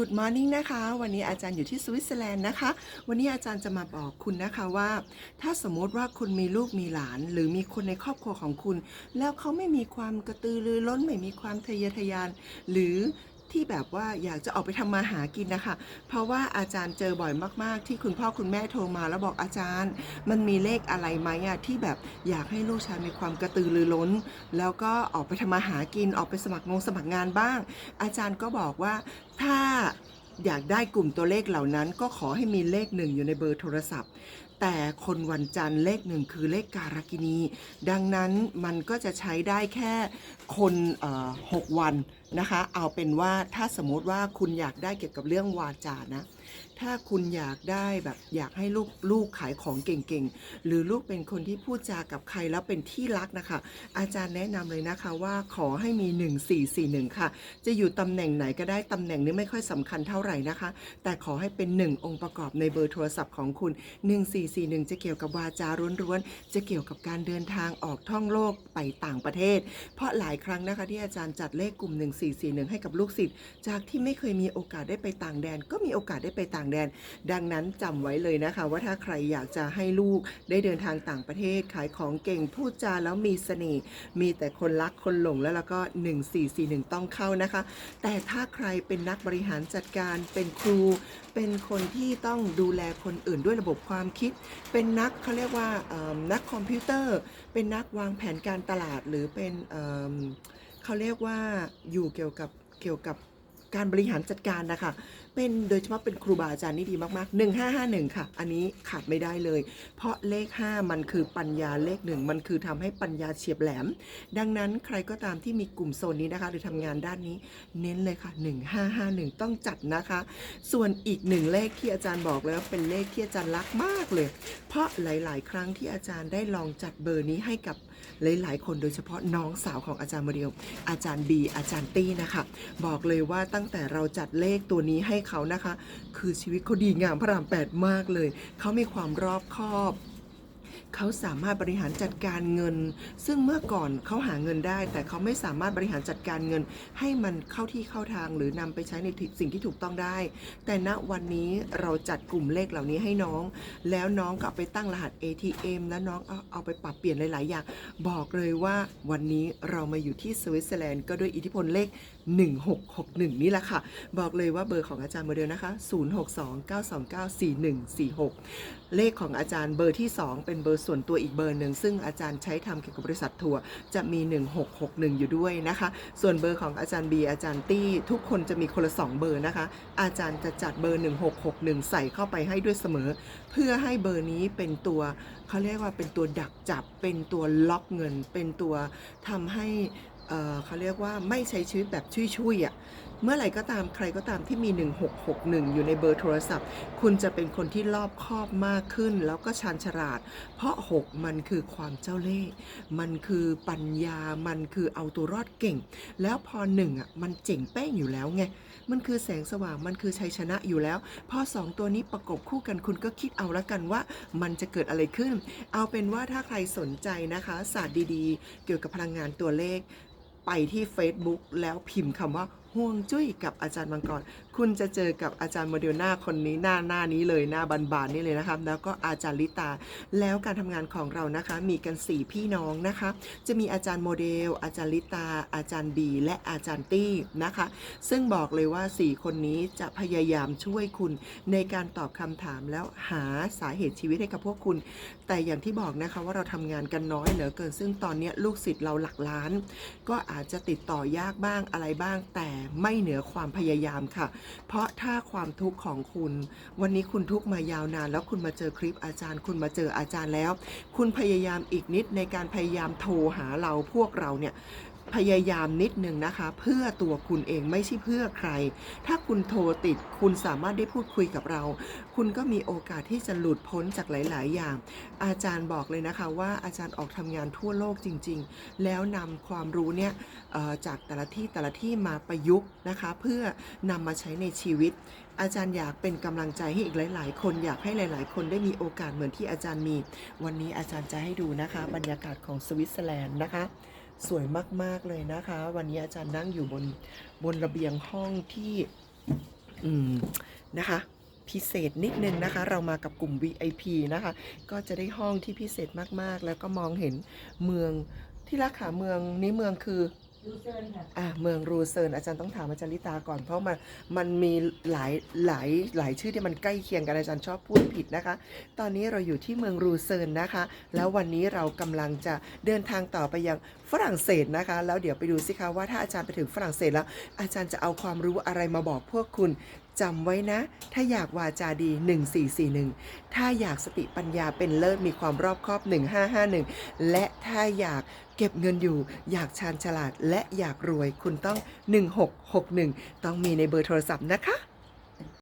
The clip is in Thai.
Good Morning นะคะ วันนี้อาจารย์อยู่ที่สวิตเซอร์แลนด์นะคะ วันนี้อาจารย์จะมาบอกคุณนะคะว่า ถ้าสมมติว่าคุณมีลูกมีหลาน หรือมีคนในครอบครัวของคุณ แล้วเขาไม่มีความกระตือรือร้นไม่มีความทะเยอทะยาน หรือ ที่แบบว่าอยากจะออกไปทำมาหากินนะคะ เพราะว่าอาจารย์เจอบ่อยมาก ๆ ที่คุณพ่อคุณแม่โทรมาแล้วบอกอาจารย์ มันมีเลขอะไรไหมอะที่แบบอยากให้ลูกชายมีความกระตือรือร้น แล้วก็ออกไปทำมาหากินออกไปสมัครงงสมัครงานบ้าง อาจารย์ก็บอกว่าถ้าอยากได้กลุ่มตัวเลขเหล่านั้น ก็ขอให้มีเลขหนึ่งอยู่ในเบอร์โทรศัพท์ แต่คนวันจันทร์เลขหนึ่งคือเลขการกินี ดังนั้นมันก็จะใช้ได้แค่คนหกวันนะคะ เอาเป็นว่าถ้าสมมติว่าคุณอยากได้เกี่ยวกับเรื่องวาจานะ ถ้าคุณอยากได้แบบอยากให้ลูกลูกขายของเก่งๆ หรือลูกเป็นคนที่พูดจากับใครแล้วเป็นที่รักนะคะ อาจารย์แนะนำเลยนะคะว่าขอให้มี 1441 ค่ะ จะอยู่ตำแหน่งไหนก็ได้ตำแหน่งนี้ไม่ค่อยสำคัญเท่าไหร่นะคะ แต่ขอให้เป็น 1 องค์ประกอบในเบอร์โทรศัพท์ของคุณ441 จะเกี่ยวกับวาจาร้วนๆ จะเกี่ยวกับการเดินทางออกท่องโลกไปต่างประเทศ เพราะหลายครั้งนะคะที่อาจารย์จัดเลขกลุ่ม 1441 ให้กับลูกศิษย์ จากที่ไม่เคยมีโอกาสได้ไปต่างแดน ก็มีโอกาสได้ไปต่างแดน ดังนั้นจำไว้เลยนะคะ ว่าถ้าใครอยากจะให้ลูกได้เดินทางต่างประเทศ ขายของเก่งพูดจาแล้วมีเสน่ห์ มีแต่คนรักคนหลงแล้วแล้วก็ 1441 ต้องเข้านะคะ แต่ถ้าใครเป็นนักบริหารจัดการเป็นครู เป็นคนที่ต้องดูแลคนอื่นด้วยระบบความคิดเป็นนักเขาเรียกว่านักคอมพิวเตอร์ เป็นนักวางแผนการตลาดหรือเป็นเขาเรียกว่าอยู่เกี่ยวกับเกี่ยวกับ การบริหารจัดการนะคะ เป็นโดยเฉพาะเป็นครูบาอาจารย์นี่ดีมากๆ 1551 ค่ะ อันนี้ขาดไม่ได้เลย เพราะเลข 5 มันคือปัญญาเลขหนึ่งมันคือทำให้ปัญญาเฉียบแหลม ดังนั้นใครก็ตามที่มีกลุ่มโซนนี้นะคะ หรือทำงานด้านนี้เน้นเลยค่ะ 1551 ต้องจัดนะคะ ส่วนอีกหนึ่งเลขที่อาจารย์บอกแล้วเป็นเลขที่อาจารย์รักมากเลย เพราะหลาย ๆ ครั้งที่อาจารย์ได้ลองจัดเบอร์นี้ให้กับ หลายๆ คนโดยเฉพาะน้องสาวของอาจารย์โมเดล อาจารย์บีอาจารย์ตี้นะคะ บอกเลยว่าตั้งแต่เราจัดเลขตัวนี้ให้เขานะคะ คือชีวิตเขาดีงามพระรามแปดมากเลย เขามีความรอบคอบ เขาสามารถบริหารจัดการเงิน ซึ่งเมื่อก่อนเขาหาเงินได้ แต่เขาไม่สามารถบริหารจัดการเงิน ให้มันเข้าที่เข้าทาง หรือนำไปใช้ในสิ่งที่ถูกต้องได้ แต่ณวันนี้เราจัดกลุ่มเลขเหล่านี้ให้น้อง แล้วน้องก็ไปตั้งรหัส ATM แล้วน้องเอาเอาไปปรับเปลี่ยนหลาย ๆ อย่าง บอกเลยว่าวันนี้เรามาอยู่ที่สวิตเซอร์แลนด์ก็ด้วยอิทธิพลเลข 1661 นี่แหละค่ะ บอกเลยว่าเบอร์ของอาจารย์โมเดลนะคะ 0629294146 เลขของอาจารย์เบอร์ที่ 2 เป็นเบอร์ส่วนตัวอีกเบอร์หนึ่งซึ่งอาจารย์ใช้ทำเกี่ยวกับบริษัททัวร์จะมี 1661 อยู่ด้วยนะคะ ส่วนเบอร์ของอาจารย์บีอาจารย์ตี้ทุกคนจะมีคนละ 2 เบอร์นะคะ อาจารย์จะจัดเบอร์ 1661 ใส่เข้าไปให้ด้วยเสมอ เพื่อให้เบอร์นี้เป็นตัวเขาเรียกว่าเป็นตัวดักจับเป็นตัวล็อกเงิน เป็นตัวทำให้ เเขาเรียกว่าไม่ใช้ชีวิตแบบชุยๆอะเมื่อไหร่ก็ตามใครก็ตามที่มี 1661 อยู่ในเบอร์โทรศัพท์ คุณจะเป็นคนที่รอบคอบมากขึ้น แล้วก็ชาญฉลาด เพราะ 6 มันคือความเจ้าเล่ห์มันคือปัญญามันคือเอาตัวรอดเก่ง แล้วพอหนึ่งอะมันเจ๋งแป้งอยู่แล้วไงมันคือแสงสว่างมันคือชัยชนะอยู่แล้ว พอสองตัวนี้ประกบคู่กันคุณก็คิดเอาละกันว่ามันจะเกิดอะไรขึ้น เอาเป็นว่าถ้าใครสนใจนะคะศาสตร์ดีๆ เกี่ยวกับพลังงานตัวเลข ไปที่ Facebook แล้วพิมพ์คำว่าห่วงจุ้ยกับอาจารย์มังกร คุณจะเจอกับอาจารย์โมเดลหน้าคนนี้หน้าหน้านี้เลยหน้าบานๆนี่เลยนะครับ แล้วก็อาจารย์ลิตา แล้วการทำงานของเรานะคะ มีกัน 4 พี่น้องนะคะ จะมีอาจารย์โมเดล อาจารย์ลิตา อาจารย์บีและอาจารย์ตี้นะคะ ซึ่งบอกเลยว่า 4 คนนี้จะพยายามช่วยคุณในการตอบคำถามแล้วหาสาเหตุชีวิตให้กับพวกคุณ แต่อย่างที่บอกนะคะว่าเราทำงานกันน้อยเหลือเกิน ซึ่งตอนนี้ลูกศิษย์เราหลักล้าน ก็อาจจะติดต่อยากบ้างอะไรบ้าง แต่ไม่เหนือความพยายามค่ะเพราะถ้าความทุกข์ของคุณ วันนี้คุณทุกข์มายาวนาน แล้วคุณมาเจอคลิปอาจารย์ คุณมาเจออาจารย์แล้ว คุณพยายามอีกนิดในการพยายามโทรหาเราพวกเราเนี่ย พยายามนิดนึงนะคะ เพื่อตัวคุณเองไม่ใช่เพื่อใคร ถ้าคุณโทรติดคุณสามารถได้พูดคุยกับเรา คุณก็มีโอกาสที่จะหลุดพ้นจากหลาย ๆ อย่าง อาจารย์บอกเลยนะคะว่าอาจารย์ออกทำงานทั่วโลกจริง ๆ แล้วนำความรู้เนี่ยจากแต่ละที่แต่ละที่มาประยุกต์นะคะ เพื่อนำมาใช้ในชีวิตอาจารย์อยากเป็นกำลังใจให้อีกหลาย ๆ คนอยากให้หลาย ๆ คนได้มีโอกาสเหมือนที่อาจารย์มี วันนี้อาจารย์จะให้ดูนะคะ บรรยากาศของสวิตเซอร์แลนด์นะคะ สวยมาก ๆ เลยนะคะ วันนี้อาจารย์นั่งอยู่บนบนระเบียงห้องที่อืมนะคะพิเศษนิดนึงนะคะ เรามากับกลุ่ม VIP นะคะ ก็จะได้ห้องที่พิเศษมากๆ แล้วก็มองเห็นเมืองที่รักค่ะเมืองนี้เมืองคือ ดูเซินค่ะ อ่าเมืองรูเซิร์นอาจารย์ต้องถามอาจารย์ลิตาก่อน เพราะมันมันมีหลายหลายหลายชื่อที่มันใกล้เคียงกันอาจารย์ชอบพูดผิดนะคะ ตอนนี้เราอยู่ที่เมืองรูเซิร์นนะคะ แล้ววันนี้เรากำลังจะเดินทางต่อไปยังฝรั่งเศสนะคะ แล้วเดี๋ยวไปดูสิคะว่าถ้าอาจารย์ไปถึงฝรั่งเศสแล้ว อาจารย์จะเอาความรู้อะไรมาบอกพวกคุณ จำไว้นะ ถ้าอยากวาจาดี 1441 ถ้าอยากสติปัญญาเป็นเลิศมีความรอบคอบ 1551 และถ้าอยากเก็บเงินอยู่ อยากชาญฉลาดและอยากรวยคุณต้อง 1661 ต้องมีในเบอร์โทรศัพท์นะคะ